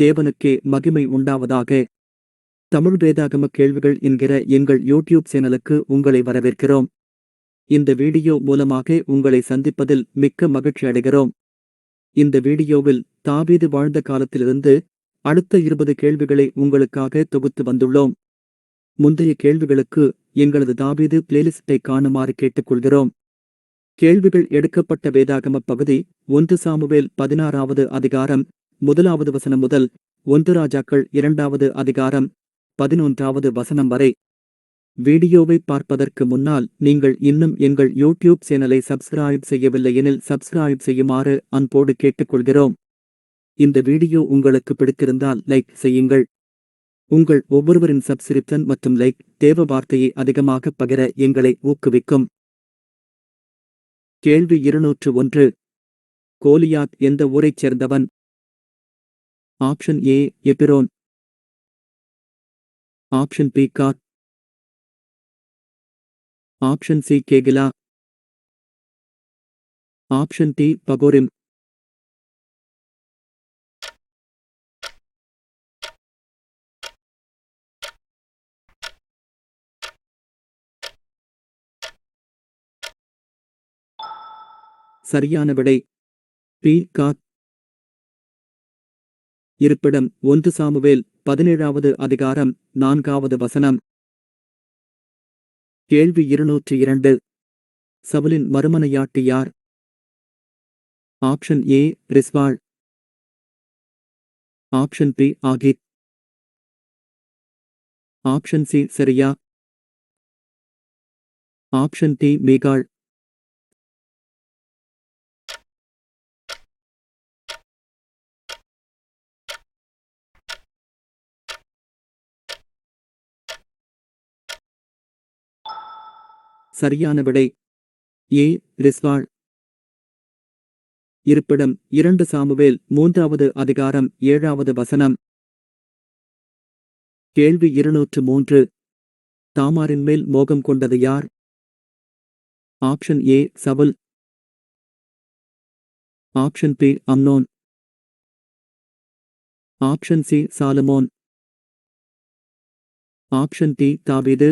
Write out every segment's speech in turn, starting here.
தேவனுக்கே மகிமை உண்டாவதாக. தமிழ் வேதாகம கேள்விகள் என்கிற எங்கள் யூடியூப் சேனலுக்கு உங்களை வரவேற்கிறோம். இந்த வீடியோ மூலமாக உங்களை சந்திப்பதில் மிக்க மகிழ்ச்சி அடைகிறோம். இந்த வீடியோவில் தாவீது வாழ்ந்த காலத்திலிருந்து அடுத்த இருபது கேள்விகளை உங்களுக்காக தொகுத்து வந்துள்ளோம். முந்தைய கேள்விகளுக்கு எங்களது தாவீது பிளேலிஸ்டை காணுமாறு கேட்டுக்கொள்கிறோம். கேள்விகள் எடுக்கப்பட்ட வேதாகம பகுதி ஒன்று சாமுவேல் பதினாறாவது அதிகாரம் முதலாவது வசனம் முதல் ஒன்று ராஜாக்கள் இரண்டாவது அதிகாரம் பதினொன்றாவது வசனம் வரை. வீடியோவை பார்ப்பதற்கு முன்னால் நீங்கள் இன்னும் எங்கள் யூடியூப் சேனலை சப்ஸ்கிரைப் செய்யவில்லை எனில் சப்ஸ்கிரைப் செய்யுமாறு அன்போடு கேட்டுக்கொள்கிறோம். இந்த வீடியோ உங்களுக்கு பிடித்திருந்தால் லைக் செய்யுங்கள். உங்கள் ஒவ்வொருவரின் சப்ஸ்கிரிப்ஷன் மற்றும் லைக் தேவ வார்த்தையை அதிகமாக பகிர எங்களை ஊக்குவிக்கும். கேள்வி இருநூற்று ஒன்று. கோலியாத் எந்த ஊரைச் சேர்ந்தவன்? Option A Hebron option B Gath option C Keilah option D Bahurim சரியான விடை. பி காத் இருப்பிடம் ஒன்று சாமுவேல் பதினேழாவது அதிகாரம் நான்காவது வசனம். கேள்வி இருநூற்றி இரண்டு. சவுலின் மறுமனையாட்டி யார்? Option A Rizpah. Option B Haggith. Option C சரியா. Option D Michal. சரியான விடை. ஏ. ரிஸ்வாள். இருப்பிடம் இரண்டு சாமுவேல் மூன்றாவது அதிகாரம் ஏழாவது வசனம். கேள்வி இருநூற்று மூன்று. தாமாரின் மேல் மோகம் கொண்டது யார்? Option A. Saul. Option B. Amnon. Option C. Solomon. Option D. தாவீது.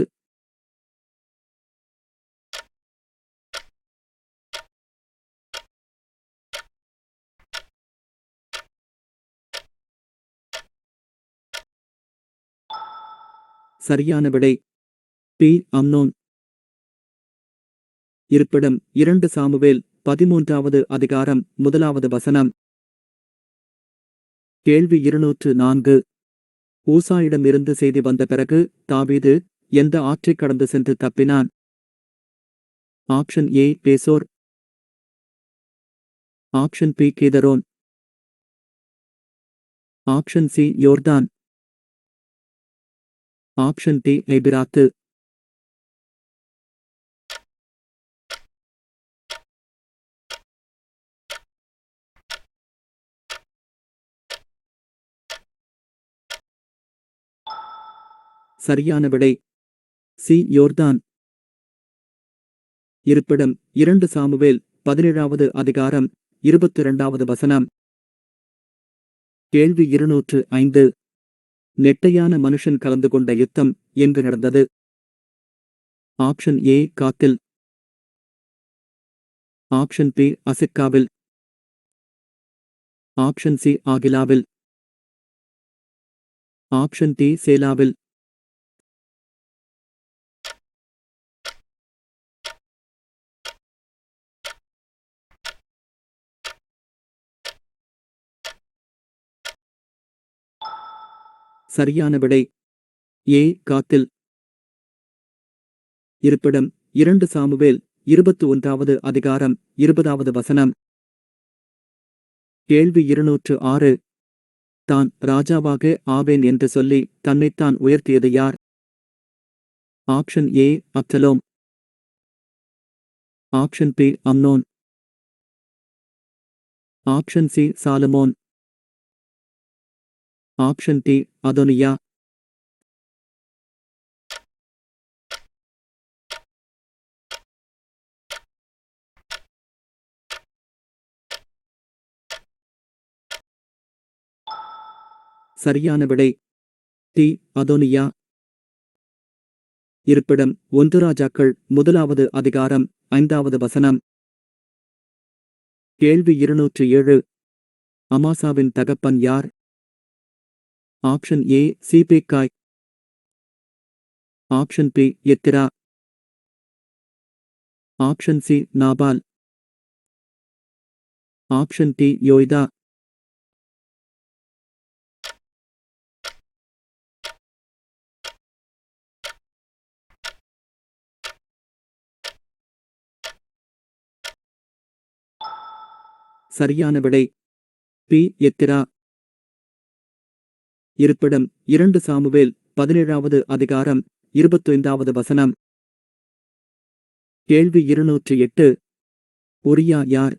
சரியான விடை. பி. அம்னோன். இருப்பிடம் இரண்டு சாமுவேல் பதிமூன்றாவது அதிகாரம் முதலாவது வசனம். கேள்வி இருநூற்று நான்கு. ஊசாயிடமிருந்து செய்தி வந்த பிறகு தாவீது எந்த ஆற்றைக் கடந்து சென்று தப்பினான்? Option A Besor. Option B Kidron. Option C Jordan. Option D எபிராத்து சரியான விடை. சி யோர்தான். இருப்பிடம் இரண்டு சாமுவேல் பதினேழாவது அதிகாரம் இருபத்தி இரண்டாவது வசனம். கேள்வி இருநூற்று ஐந்து. நெட்டையான மனுஷன் கலந்து கொண்ட யுத்தம் என்று நடந்தது. ஆப்ஷன் ஏ காத்தில். ஆப்ஷன் பி அசிக்காவில். ஆப்ஷன் சி ஆகிலாவில். ஆப்ஷன் டி சேலாவில். சரியான விடை. ஏ காத்தில். இருப்பிடம் இரண்டு சாமுவேல் இருபத்து ஒன்றாவது அதிகாரம் இருபதாவது வசனம். கேள்வி இருநூற்று ஆறு. தான் ராஜாவாக ஆவேன் என்று சொல்லி தன்னைத்தான் உயர்த்தியது யார்? Option A Absalom. Option B Amnon. Option C Solomon. Option D Adonijah. சரியான விடை. D Adonijah. இருப்பிடம் ஒன்று ராஜாக்கள் முதலாவது அதிகாரம் ஐந்தாவது வசனம். கேள்வி இருநூற்று ஏழு. அமாசாவின் தகப்பன் யார்? Option A Sibbecai option B Ithra option C Nabal option D Jehoiada சரியான விடை. பி எத்திரா இருப்பிடம் இரண்டு சாமுவேல் பதினேழாவது அதிகாரம் இருபத்தைந்தாவது வசனம். கேள்வி இருநூற்றி எட்டு. உரியா யார்?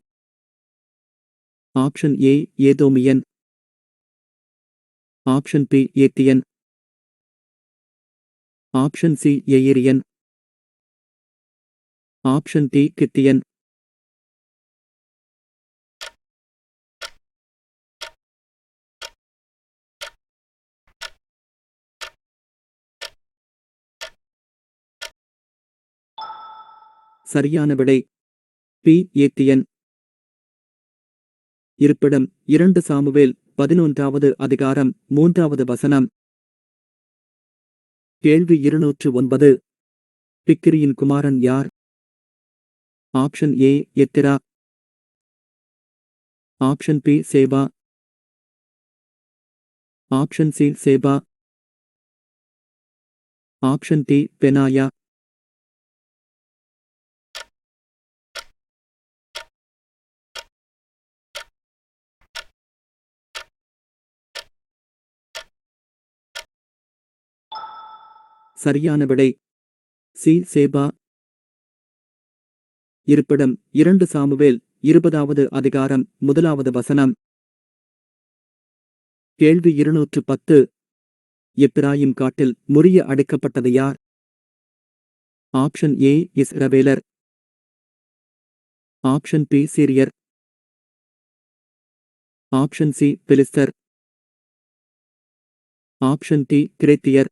Option A Edomite. Option B Hittite. Option C எயிரியன் option D கித்தியன். சரியான விடை. பி. ஏத்தியன். இருப்பிடம் இரண்டு சாமுவேல் பதினொன்றாவது அதிகாரம் மூன்றாவது வசனம். கேள்வி இருநூற்று ஒன்பது. பிக்கிரியின் குமாரன் யார்? Option A Ithra. Option B Sheba. Option C Sheba. Option D Benaiah. சரியான விடை. சி. சேபா. இருப்பிடம் இரண்டு சாமுவேல் இருபதாவது அதிகாரம் முதலாவது வசனம். கேள்வி இருநூற்று பத்து. எப்ராயிம் காட்டில் முறிய அடைக்கப்பட்டது யார்? Option A. இஸ்ரவேலர் option B. சீரியர். Option C. பிலிஸ்தர். Option D. கிரேத்தியர்.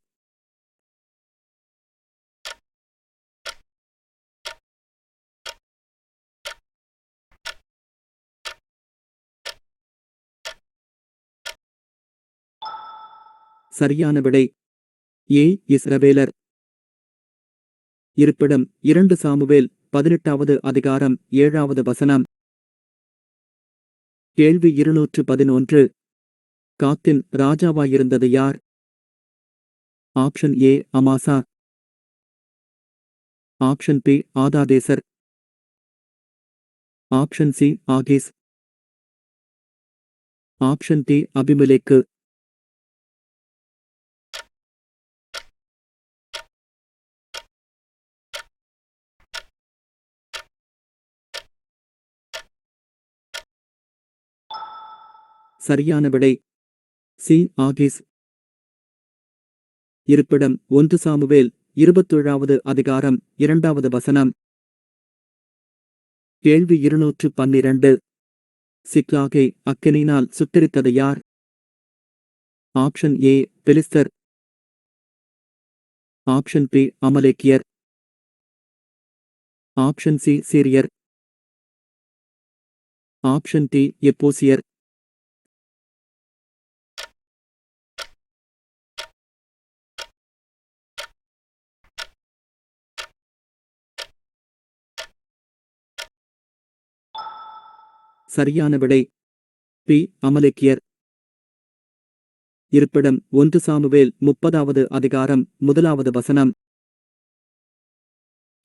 சரியான விடை. ஏ. இஸ்ரவேலர். இருப்பிடம் இரண்டு சாமுவேல் பதினெட்டாவது அதிகாரம் ஏழாவது வசனம். கேள்வி இருநூற்று பதினொன்று. காத்தின் ராஜாவாயிருந்தது யார்? Option A. Amasa. Option B. Hadadezer. Option C. Achish. Option D. Abimelech. சரியான விடை. சி. ஆகிஸ். இருப்பிடம் ஒன்று சாமுவேல் இருபத்தேழாவது அதிகாரம் இரண்டாவது வசனம். கேள்வி இருநூற்று பன்னிரண்டு. சிக்லாகை அக்கினினால் சுட்டரித்தது யார்? Option A. பெலிஸ்தர். Option B. அமலேக்கியர். Option C. சீரியர். Option D. எப்போசியர். சரியான விடை. பி. அமலேக்கியர். இருப்பிடம் ஒன்று சாமுவேல் முப்பதாவது அதிகாரம் முதலாவது வசனம்.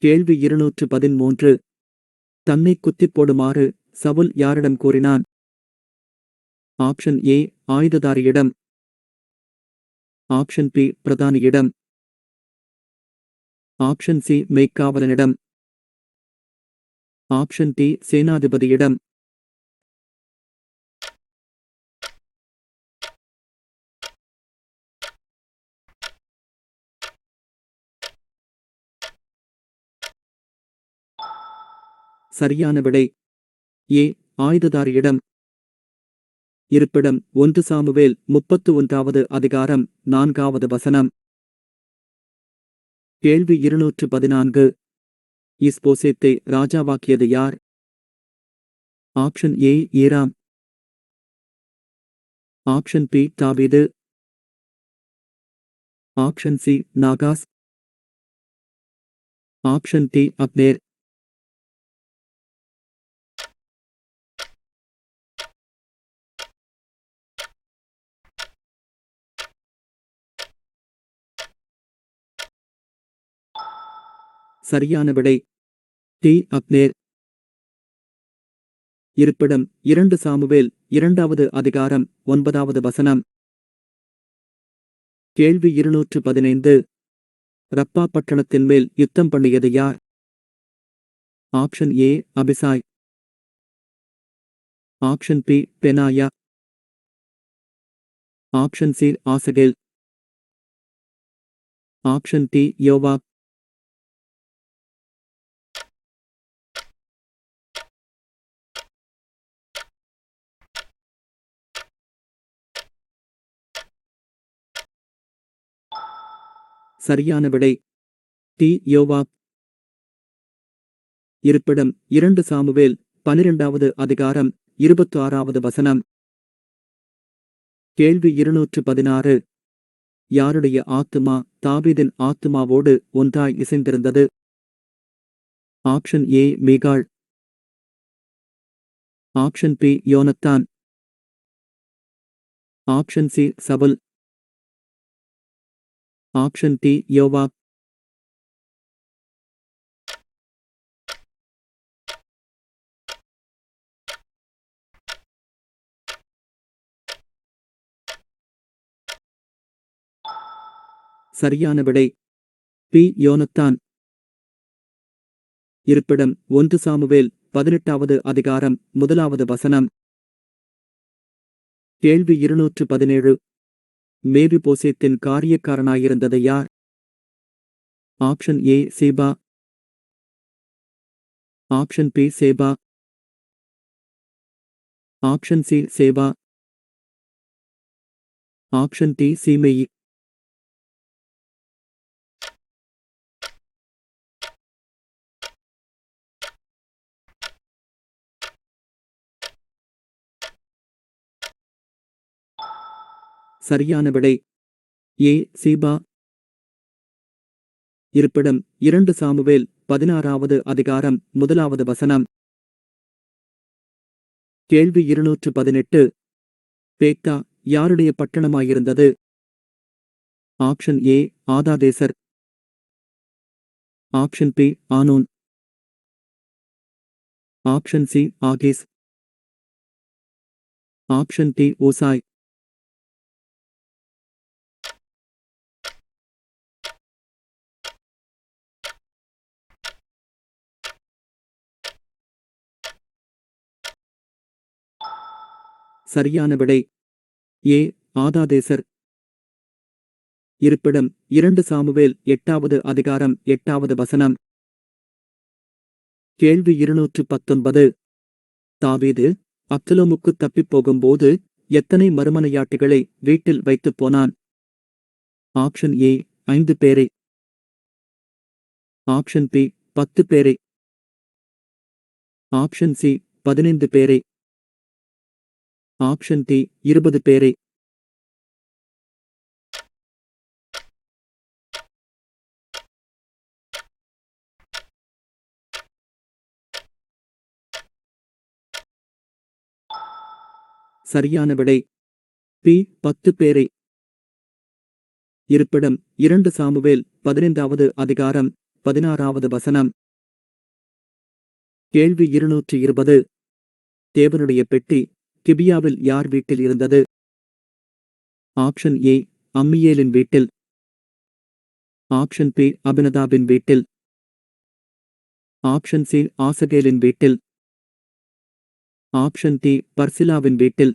கேள்வி இருநூற்று பதிமூன்று தன்னை குத்திப் போடுமாறு சவுல் யாரிடம் கூறினான்? ஆப்ஷன் ஏ ஆயுததாரியிடம். ஆப்ஷன் பி பிரதானியிடம். ஆப்ஷன் சி மெய்க்காவலனிடம். ஆப்ஷன் டி சேனாதிபதியிடம். சரியான விடை. ஏ ஆயுததாரியிடம் இருப்பிடம் ஒன்று சாமுவேல் முப்பத்து ஒன்றாவது அதிகாரம் நான்காவது வசனம். கேள்வி இருநூற்று பதினான்கு. இஸ்போசேத்தை ராஜாவாக்கியது யார்? Option A Hiram option B தாவீது. Option C Nahash. Option D Abner. சரியான விடை. டி. அப்னேர் இருப்பிடம் இரண்டு சாமுவேல் இரண்டாவது அதிகாரம் ஒன்பதாவது வசனம். கேள்வி இருநூற்று பதினைந்து. ரப்பா பட்டணத்தின் மேல் யுத்தம் பண்ணியது யார்? Option A. Abishai. Option B. Benaiah. Option C. Asahel. Option D. யோவாக் சரியான விடை. டி. யோவா இருப்பிடம் இரண்டு சாமுவேல் பனிரெண்டாவது அதிகாரம் இருபத்தி ஆறாவது வசனம். கேள்வி இருநூற்று பதினாறு. யாருடைய ஆத்துமா தாவீதின் ஆத்துமாவோடு ஒன்றாய் இசைந்திருந்தது? Option A Michal. Option B Jonathan. Option C சபல். Option D யோவா. சரியான விடை. B Jonathan. இருப்பிடம் ஒன்று சாமுவேல் பதினெட்டாவது அதிகாரம் முதலாவது வசனம். கேள்வி இருநூற்று பதினேழு. மேபிபோசேத்தின் காரியக்காரனாயிருந்தது யார்? Option A Sheba. Option B Sheba. Option C Sheba. Option D Shimei. சரியான விடை. ஏ. சீபா. இருப்பிடம் இரண்டு சாமுவேல் பதினாறாவது அதிகாரம் முதலாவது வசனம். கேள்வி இருநூற்று பதினெட்டு பேக்தா யாருடைய பட்டணமாயிருந்தது? Option A Hadadezer. Option B Hanun. Option C Achish. Option D Hushai. சரியான விடை. ஏ. ஆதாதேசர். இருப்பிடம் இரண்டு சாமுவேல் எட்டாவது அதிகாரம் எட்டாவது வசனம். கேள்வி இருநூற்று பத்தொன்பது தாவீது அப்சலோமுக்கு தப்பிப் போகும்போது எத்தனை மறுமனையாட்டிகளை வீட்டில் வைத்துப் போனான்? ஆப்ஷன் ஏ ஐந்து பேரை. ஆப்ஷன் பி பத்து பேரை. ஆப்ஷன் சி பதினைந்து பேரை. ஆப்ஷன் டி இருபது பேரை. சரியான விடை. பி பத்து பேரை. இருப்பிடம் இரண்டு சாமுவேல் பதினைந்தாவது அதிகாரம் பதினாறாவது வசனம். கேள்வி இருநூற்றி இருபது. தேவனுடைய பெட்டி கிபியாவில் யார் வீட்டில் இருந்தது? ஆப்ஷன் ஏ அம்மியேலின் வீட்டில். ஆப்ஷன் பி அபினதாபின் வீட்டில். ஆப்ஷன் சி ஆசகேலின் வீட்டில். ஆப்ஷன் டி பர்சிலாவின் வீட்டில்.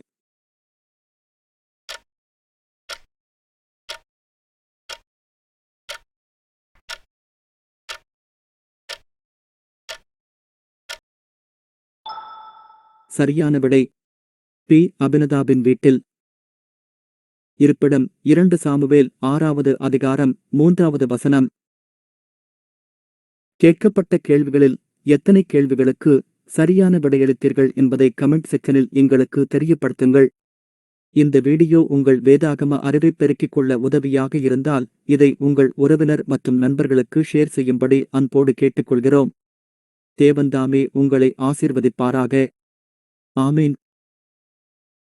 சரியான விடை. பி. அபினதாபின் வீட்டில். இருப்பிடம் இரண்டு சாமுவேல் ஆறாவது அதிகாரம் மூன்றாவது வசனம். கேட்கப்பட்ட கேள்விகளில் எத்தனை கேள்விகளுக்கு சரியான விடையளித்தீர்கள் என்பதை கமெண்ட் செக்ஷனில் எங்களுக்கு தெரியப்படுத்துங்கள். இந்த வீடியோ உங்கள் வேதாகம அறிவை பெருக்கிக் கொள்ள உதவியாக இருந்தால் இதை உங்கள் உறவினர் மற்றும் நண்பர்களுக்கு ஷேர் செய்யும்படி அன்போடு கேட்டுக்கொள்கிறோம். தேவன்தாமே உங்களை ஆசீர்வதிப்பாராக. ஆமீன்.